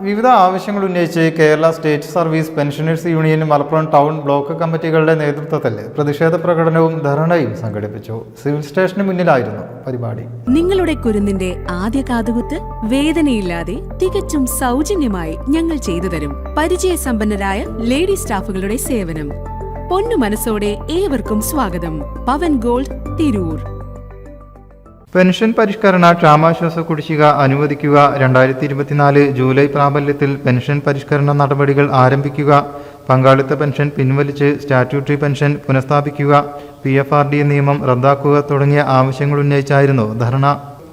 വിവിധ ആവശ്യങ്ങൾ ഉന്നയിച്ച് Kerala state service pensioners union Malappuram town block കമ്മിറ്റികളുടെ നേതൃത്വത്തിൽ പ്രതിഷേധ പ്രകടനവും ധർണയും സംഘടിപ്പിച്ചു. സിവിൽ സ്റ്റേഷന് മുന്നിലായിരുന്നു പരിപാടി. നിങ്ങളുടെ കുരുന്നിന്റെ ആദ്യ കാതുകുത്ത് വേദനയില്ലാതെ തികച്ചും സൗജന്യമായി ഞങ്ങൾ ചെയ്തു തരും. പരിചയസമ്പന്നരായ ലേഡി സ്റ്റാഫുകളുടെ സേവനം. പൊന്നു മനസ്സോടെ ഏവർക്കും സ്വാഗതം. പവൻ ഗോൾഡ് തിരൂർ. പെൻഷൻ പരിഷ്കരണ ക്ഷാമാശ്വാസ കുടിശ്ശിക അനുവദിക്കുക. രണ്ടായിരത്തി ഇരുപത്തിനാല് ജൂലൈ പ്രാബല്യത്തിൽ പെൻഷൻ പരിഷ്കരണ നടപടികൾ ആരംഭിക്കുക. പങ്കാളിത്ത പെൻഷൻ പിൻവലിച്ച് സ്റ്റാറ്റ്യൂട്ടറി പെൻഷൻ പുനഃസ്ഥാപിക്കുക. പി എഫ് ആർ ഡി നിയമം റദ്ദാക്കുക തുടങ്ങിയ ആവശ്യങ്ങൾ ഉന്നയിച്ചായിരുന്നു ധർണ.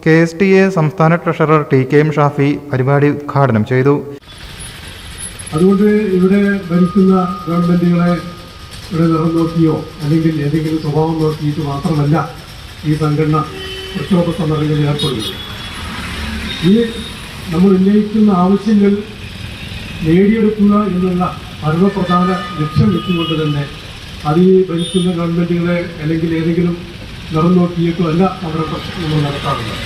കെ എസ് ടി എ സംസ്ഥാന treasurer T K M Shafi പരിപാടി ഉദ്ഘാടനം ചെയ്തു. അതുകൊണ്ട് ഇവിടെ ഭരിക്കുന്ന ഗവൺമെന്റുകളെ ഇവിടെ നിറം നോക്കിയോ അല്ലെങ്കിൽ ഏതെങ്കിലും സ്വഭാവം നോക്കിയിട്ട് മാത്രമല്ല ഈ സംഘടന പ്രക്ഷോഭ സമരങ്ങളിൽ ഏർപ്പെടുന്നത് ഈ നമ്മൾ ഉന്നയിക്കുന്ന ആവശ്യങ്ങൾ നേടിയെടുക്കുക എന്നുള്ള പരമപ്രധാന ലക്ഷ്യം വെച്ചുകൊണ്ട് തന്നെ അത് ഈ ഭരിക്കുന്ന ഗവൺമെന്റുകളെ അല്ലെങ്കിൽ ഏതെങ്കിലും നിറം നോക്കിയിട്ടോ അല്ല സമരം നമ്മൾ നടത്താറുള്ളത്.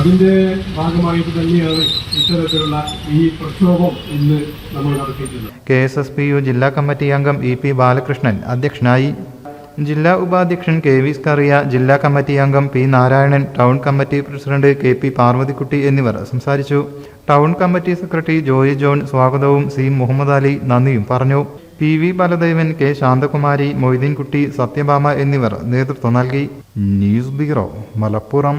അതിന്റെ ഭാഗമായിട്ട് തന്നെയാണ് ഇത്തരത്തിലുള്ള ഈ പ്രക്ഷോഭം ഇന്ന് നമ്മൾ നടത്തിയിട്ടുള്ളത്. K S S P U ജില്ലാ കമ്മിറ്റി അംഗം ഇ പി ബാലകൃഷ്ണൻ അധ്യക്ഷനായി ജില്ലാ ഉപാധ്യക്ഷൻ കെ വി സ്കറിയ ജില്ലാ കമ്മിറ്റി അംഗം P Narayanan town committee president K P Parvathikutty എന്നിവർ സംസാരിച്ചു. Town committee secretary Joy John സ്വാഗതവും സി മുഹമ്മദ് അലി നന്ദിയും പറഞ്ഞു. P V Baladevan K Santhakumari Moideenkutty Sathyabhama എന്നിവർ നേതൃത്വം നൽകി. News bureau Malappuram.